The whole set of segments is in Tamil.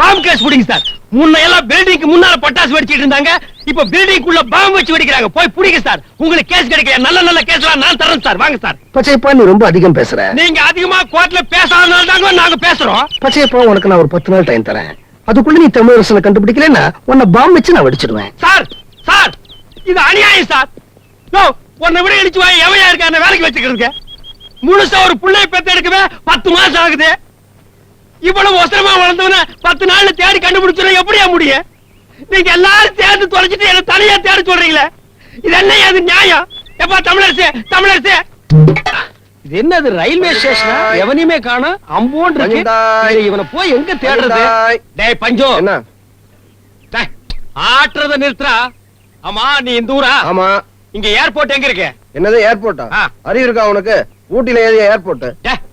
பாம்பு கேஸ் புடிங்க சார். முன்ன எல்லாம் பில்டிங்க்கு முன்னால பட்டாசு வெடிச்சிட்டு இருந்தாங்க. இப்ப பில்டிங் குள்ள பாம்பு வச்சு வெடிக்கிறாங்க. போய் புடிங்க சார். உங்களுக்கு கேஸ் கிடைக்கல. நல்ல நல்ல கேஸ்லாம் நான் தரேன் சார். வாங்க சார். பச்சையப்பா நீ ரொம்ப அதிகம் பேசுற. நீங்க அதிகமா கோர்ட்ல பேசாதனால தாங்க நாங்க பேசுறோம். பச்சையப்பா உனக்கு நான் ஒரு பத்து நாள் டைம் தரேன். அதுக்குள்ள நீ தமிழரசனை கண்டுபிடிக்கலன்னா உன்னை பாம்பு வச்சு நான் வெடிச்சிடுவேன். சார் சார் இது அநியாயம் சார். யோ உன்னை விட இடிச்சு வாய் எவையா இருக்க வேலைக்கு வச்சுக்கிறதுக்கு? முழுசா ஒரு பிள்ளை பெத்து எடுக்கவே பத்து மாசம் ஆகுது. இவ்வளவு ஒசரமா வளர்ந்தவன பத்து நாள்ல தேடி கண்டுபிடிச்சிடும் எப்படியா முடியும்? நீங்க எல்லாரும் சேர்ந்து தொலைச்சிட்டு என்ன தனியா தேட சொல்றீங்களே? இது என்ன அது நியாயம்? எப்பா தமிழரசு தமிழரசு. இது என்னது ரயில்வே ஸ்டேஷனா? எவனையுமே காணும் அம்போன். இருக்கு. இவனை போய் எங்க தேடுறது. டேய் பஞ்சோ. என்ன? ஆட்டுறத நிறுத்துறா. ஆமா நீ இந்த ஊரா? ஆமா. இங்க ஏர்போர்ட் எங்க இருக்கு? என்னது ஏர்போர்ட்டா. அறிவு இருக்கா உனக்கு? ஊட்டில ஏது ஏர்போர்ட்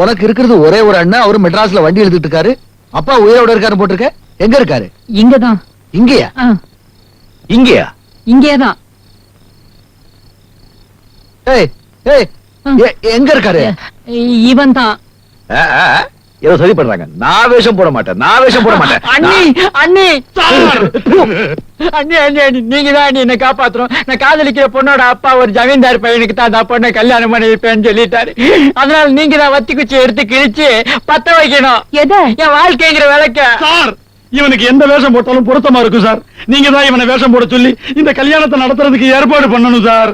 உனக்கு இருக்கிறது ஒரே ஒரு அண்ணன் அவரு மெட்ராஸ்ல வண்டி எழுதிட்டு இருக்காரு. அப்பா உயிரோட இருக்காரு போட்டிருக்க. எங்க இருக்காரு? இங்கதான். இங்கேயா? இங்கேயா? இங்கேதான். ஏய் ஏய் எங்க இருக்காரு? இவன் தான். ஏதோ சரி பண்றாங்க நான் வேஷம் போட மாட்டேன். நான் வேஷம் போட மாட்டேன். அண்ணி அண்ணி. அண்ணி அண்ணி அண்ணி நீங்க தான் என்ன காப்பாத்துறோம் நான் காதலிக்கிற பொண்ணோட அப்பா ஒரு ஜமீன்தார் பையனுக்கு தான் அந்த பொண்ணை கல்யாணம் பண்ணி வைப்பேன்னு சொல்லிட்டாரு. அதனால நீங்க தான் வத்தி குச்சி எடுத்து கிழிச்சு பத்த வைக்கணும். எதை? என் வாழ்க்கைங்கிற விளக்க. சார் இவனுக்கு எந்த வேஷம் போட்டாலும் பொருத்தமா இருக்கும் சார். நீங்க தான் இவனை வேஷம் போட சொல்லி இந்த கல்யாணத்தை நடத்துறதுக்கு ஏற்பாடு பண்ணணும் சார்.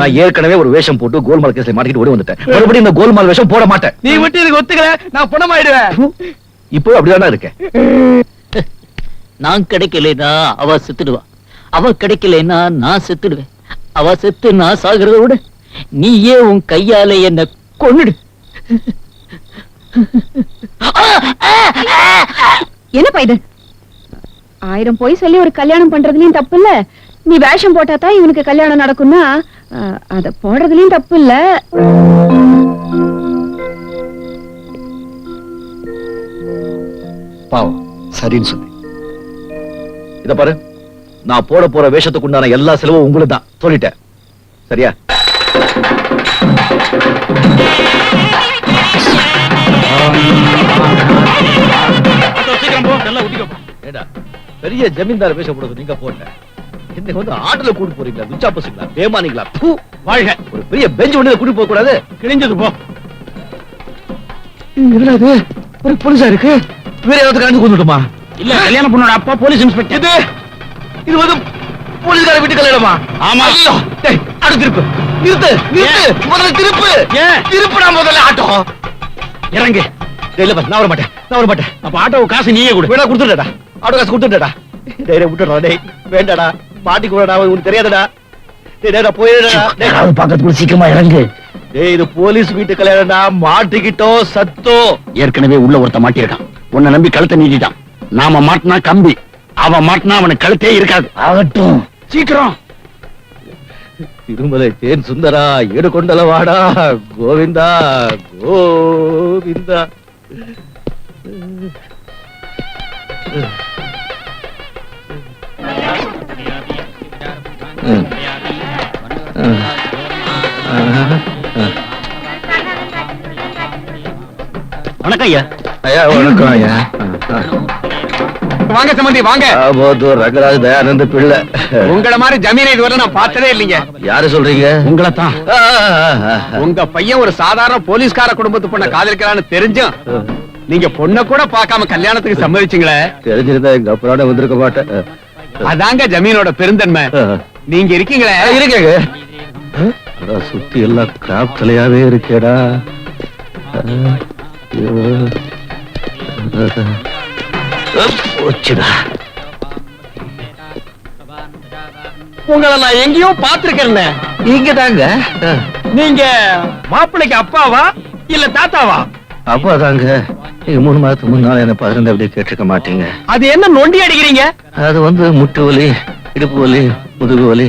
நான் ஏற்கனவே ஒரு வேஷம் போட்டு கோல்மால் கேஸ்ல மாட்டிக்கிட்டு ஓடி வந்துட்டேன். மறுபடியும் இந்த கோல்மால் வேஷம் போட மாட்டேன். நீ விட்டு இதுக்கு ஒத்துக்கல நான் பணமாயிடுவேன். இப்போ அப்படிதானே இருக்கேன். நான் கிடைக்கலைன்னா அவ செத்துடுவா. அவ கிடைக்கலைன்னா நான் செத்துடுவேன். அவ செத்து நான் சாகிறத விட. நீயே உன் கையால என்ன கொன்னுடு. என்னப்பா இது ஆயிரம் போய் சொல்லி ஒரு கல்யாணம் பண்றதுலயும் தப்பு இல்ல நீ வேஷம் போட்டா தான் இவனுக்கு கல்யாணம் நடக்கும்னா அத போடுறதுலயும் தப்பு இல்ல பாவம் சரின்னு சொன்னேன் இத பாரு. நான் போட போற வேஷத்துக்கு உண்டான எல்லா செலவும் உங்களுக்கு தான் சொல்லிட்டேன். சரியா? ஏடா பெரிய ஜமீன்தார் வேஷம் போடுறது நீங்க போடல. இன்னைக்கு வந்து ஆட்டோல கூட்டு போறீங்களா விச்சா பசங்களா பேமானிங்களா? பூ வாழ்க. ஒரு பெரிய பெஞ்ச் ஒண்ணு கூட்டு போக கூடாது. கிழிஞ்சது போ. என்னடா இது? ஒரு போலீஸா இருக்கு? வேற ஏதாவது கலந்து கொண்டுட்டுமா? இல்ல கல்யாண பொண்ணோட அப்பா போலீஸ் இன்ஸ்பெக்டர். இது இது வந்து போலீஸ்கார வீட்டு கல்யாணமா ஆமா. ஐயோ டேய் அடுத்து திருப்பு. நிறுத்து நிறுத்து. முதல்ல திருப்பு. ஏன்? திருப்புடா முதல்ல ஆட்டோ. இறங்கு. இல்ல பாரு, நான் வர மாட்டேன் நான் வர மாட்டேன். அப்ப ஆட்டோ காசு நீயே கொடு. வேணா கொடுத்துடா ஆட்டோ காசு கொடுத்துடா டேய் விட்டுடா டேய். வேண்டாடா. மாட்டி கூடடா உனக்கு தெரியாதடா. டேய் டேய் நான் போயிடுடா. டேய். பக்கத்துக்குள்ள சீக்கிரமா இறங்கு. டேய் இது போலீஸ் வீட்டு கல்யாணம்டா மாட்டிக்கிட்டோ சத்தோ. ஏற்கனவே உள்ள ஒருத்த மாட்டியிருக்கான். உன்னை நம்பி கழுத்தை நீட்டிட்டான். நாம மாட்டினா கம்பி. அவன் மாட்டினா அவனுக்கு கழுத்தே இருக்காது. ஆகட்டும். சீக்கிரம். திருமலை தேன் சுந்தரா ஏடு கொண்டல வாடா கோவிந்தா கோவிந்தா. வணக்கம் ஐயா. ஐயா வணக்கம் ஐயா. வாங்க சம்பந்தி வாங்க. போது ரங்கராஜ் தயானந்த பிள்ளை. உங்கள மாதிரி ஜமீனை இதுவரை நான் பார்த்ததே இல்லைங்க. யாரு சொல்றீங்க? உங்களை தான். உங்க பையன் ஒரு சாதாரண போலீஸ்கார குடும்பத்து பொண்ண காதலிக்கிறான்னு தெரிஞ்சும் நீங்க பொண்ண கூட பார்க்காம கல்யாணத்துக்கு சம்மதிச்சீங்களே. தெரிஞ்சிருந்தா எங்க அப்புறம் வந்திருக்க மாட்டேன். அதாங்க ஜமீனோட பெருந்தன்மை. நீங்க இருக்கீங்களே? இருக்கேங்க. சுத்தி எல்லாம் கிராப் தலையாவே இருக்கேடா. போச்சுடா. உங்களை நான் எங்கேயோ பாத்துருக்கேன் இங்க தாங்க நீங்க மாப்பிள்ளைக்கு அப்பாவா இல்ல தாத்தாவா? அப்பா தாங்க நீங்க மூணு மாதத்துக்கு முன்னால என்ன பதினந்து அப்படி கேட்டிருக்க மாட்டீங்க. அது என்ன நொண்டி அடிக்கிறீங்க? அது வந்து முட்டு வலி இடுப்பு வலி முதுகு வலி.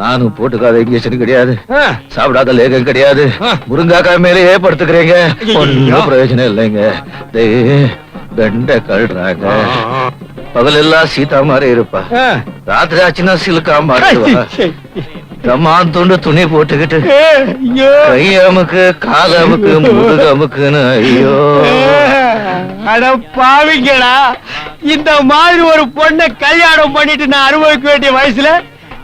நானும் போட்டுக்காத இன்ஜெக்ஷன் கிடையாது. சாப்பிடாத லேகம் கிடையாது. முருங்காக்காய் மேலேயே படுத்துக்கிறீங்க. ஒண்ணும் பிரயோஜனம் இல்லைங்க. பெண்டை கழுறாங்க பகல் எல்லாம் சீதா மாதிரி இருப்பா. ராத்திரி ஆச்சுன்னா சிலுக்கா மாட்டுவா தம்மான் துண்டு துணி போட்டுக்கிட்டு. கை அமுக்கு கால் அமுக்கு முதுகு அமுக்குன்னு ஐயோ. அட பாவிங்களா இந்த மாதிரி ஒரு பொண்ணை கல்யாணம் பண்ணிட்டு நான் அனுபவிக்க வேண்டிய வயசுல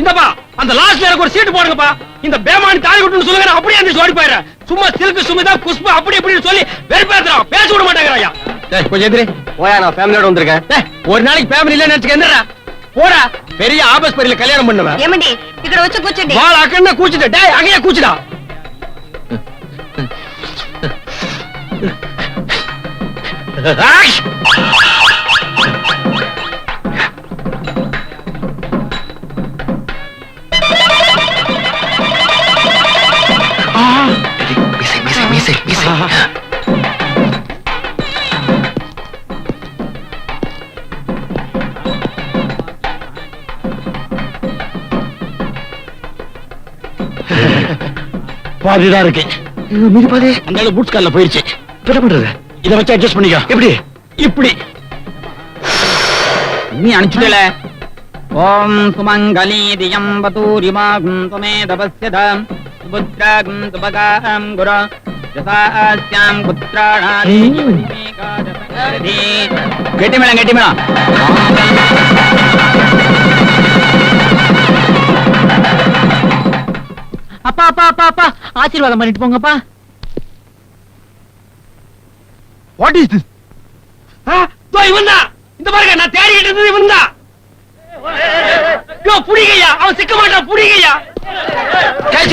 இந்தப்பா அந்த லாஸ்ட்ல எனக்கு ஒரு சீட்டு போடுங்கப்பா. இந்த பேமானி தாலி கட்டுன்னு சொல்லுங்க அப்படியே அந்த ஓடி போயிடுறேன். சும்மா சில்கு சுமிதா குஷ்பு அப்படி இப்படின்னு சொல்லி வெறுப்பேத்துறான். பேச விட மாட்டேங்கிறாயா கொஞ்சம் எதிரி ஓயா நான் ஃபேமிலியோட வந்திருக்கேன். ஒரு நாளைக்கு ஃபேமிலி இல்ல நினைச்சுக்க என்னடா போடா. பெரிய ஆபஸ் பரியில கல்யாணம் பண்ணுவேன். ஏமண்டி இக்கட வச்சு கூச்சிடு வாள அக்கண்ண கூச்சிடு டேய் அங்கயே கூச்சிடா. ஆஷ் பாதிதான் இருக்கு மீதி பாதி. அந்த பூட்ஸ் கார்ல போயிருச்சு. என்ன பண்றது? இத வச்சு அட்ஜஸ்ட் பண்ணிக்க. எப்படி? இப்படி. நீ அனுப்பிச்சுடல ஓம் சுமங்கலி தியம் வதூரிமாகும் துமே தபஸ்யதாம் சுபுத்ராகும் சுபகாம் குரு. யசாஸ்யாம் புத்ராணாதி கெட்டி மேளம் கெட்டி மேளம் அப்பா அப்பா அப்பா அப்பா. ஆசீர்வாதம் பண்ணிட்டு போங்கப்பா. வாட் இஸ் திஸ் இவன் தான் இந்த பாருங்க நான் தேடிக்கிட்டு இருந்தது இவன் தான் யோ அவன் சிக்க மாட்டான் புடிங்கய்யா Catch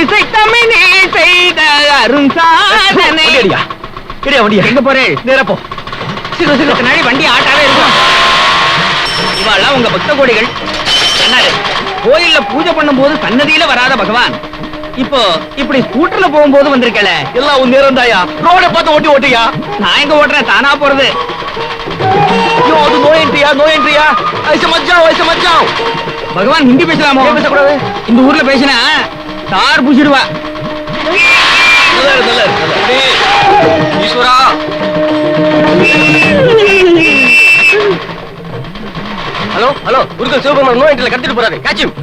இசை தமிழ் செய்த அருண் சாதனை. இடியா வண்டியா. எங்க போறேன் நேரா போ. சீக்கிரம் சீக்கிரம் பின்னாடி வண்டி ஆட்டாவே இருக்கும். இவாள்லாம் உங்க பக்த கோடிகள். சொன்னாரு கோயில்ல பூஜை பண்ணும்போது சன்னதியில வராத பகவான். இப்போ இப்படி ஸ்கூட்டர்ல போகும்போது வந்திருக்கல எல்லாம் உன் நேரம் தாயா? ரோட பார்த்து ஓட்டி ஓட்டியா நான் எங்க ஓட்டுறேன்? தானா போறது. ஐயோ அது நோய் என்றியா? நோய் என்றியா? ஐச மச்சான் பகவான் ஹிந்தி பேசலாமோ? பேசக்கூடாது? இந்த ஊர்ல பேசினா நல்லா இருக்கு. ஈஸ்வரா. ஹலோ ஹலோ குருக்கள் சிவபெருமான் நோய் என்கிட்ட கடத்திட்டு போறாரு. காட்சியும்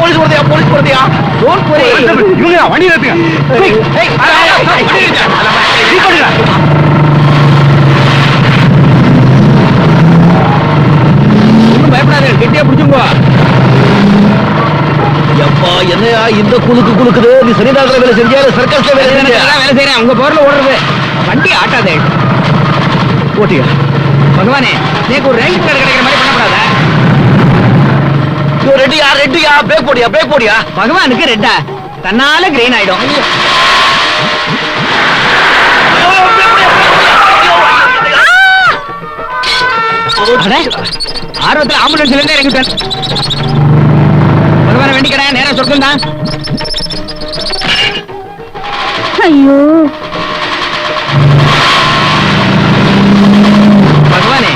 போலீஸ் போறதையா? போலீஸ் போறதையா? Don't worry. இவங்க வண்டி நிறுத்துங்க ஏய், ஏய், வண்டி நிறுத்துங்க. நீ பண்ணுங்க. ஒண்ணும் பயப்படாத கெட்டியா பிடிச்சுங்கோ எப்பா என்னையா இந்த குலுக்கு குலுக்குது. நீ சனிதாசல வேலை செஞ்சியா? சர்க்கஸ்ல வேலை செஞ்சியா? வேலை செய்யறேன் உங்க போர்ல ஓடுறது. வண்டி ஆட்டாதே. ஓட்டியா பகவானே நீக்கு ஒரு ரேங்க் கார்டு கிடைக்கிற மாதிரி பண்ணப்படாத ரெட்டியா ரெட்டியா பிரேக் போடியா பிரேக் போடியா? பகவானுக்கு ரெட்டா. தன்னால கிரீன் ஆயிடும். ஆர்வத்துல ஆம்புலன்ஸ்ல இருந்து இறங்கிட்டேன். பகவான வேண்டிக்கடா நேரம் சொர்க்கம் தான் ஐயோ. பகவானே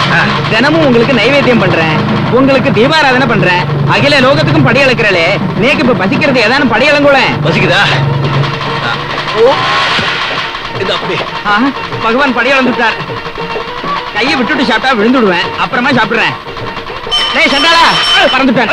தினமும் உங்களுக்கு நைவேத்தியம் பண்றேன். உங்களுக்கு தீபாராதனை பண்றேன். அகில லோகத்துக்கும் படி அளக்கிறளே நேக்கு இப்ப பசிக்கிறது ஏதானும் படி அளங்கூட பசிக்குதா? பகவான் படி அளந்துட்டார். கையை விட்டுட்டு சாப்பிட்டா விழுந்துடுவேன். அப்புறமா சாப்பிடுறேன். டேய் சண்டாளா பறந்துட்டேன்.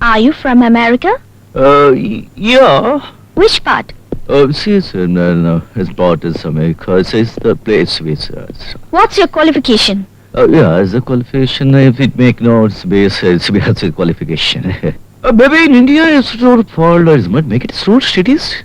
Are you from America? Uh, yeah. Which part? Uh, she's in, uh, his part is America. It's the place we search. What's your qualification? Uh, yeah, as a qualification, uh, if it make no space, uh, it's basic qualification. uh, maybe in India, it's not fall, it's not make it so cities.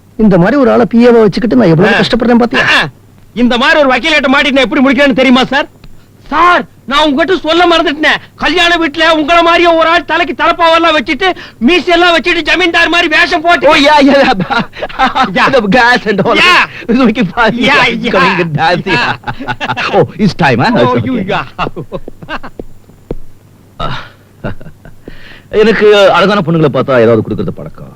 இந்த மாதிரி ஒரு ஆளை பிஏவா வச்சுக்கிட்டு நான் எவ்வளவு கஷ்டப்படுறேன் பாத்தியா? இந்த மாதிரி ஒரு வக்கீல் மாட்டி நான் எப்படி முடிக்கிறேன்னு தெரியுமா சார்? சார் நான் உங்ககிட்ட சொல்ல மறந்துட்டேன். கல்யாண வீட்டுல உங்கள மாதிரியே ஒரு ஆள் தலைக்கு தலப்பாவெல்லாம் வச்சுட்டு மீசி எல்லாம் வச்சுட்டு ஜமீன்தார் மாதிரி வேஷம் போட்டு yeah. எனக்கு அழகான பொண்ணுங்களை பார்த்தா ஏதாவது கொடுக்கறது பழக்கம்.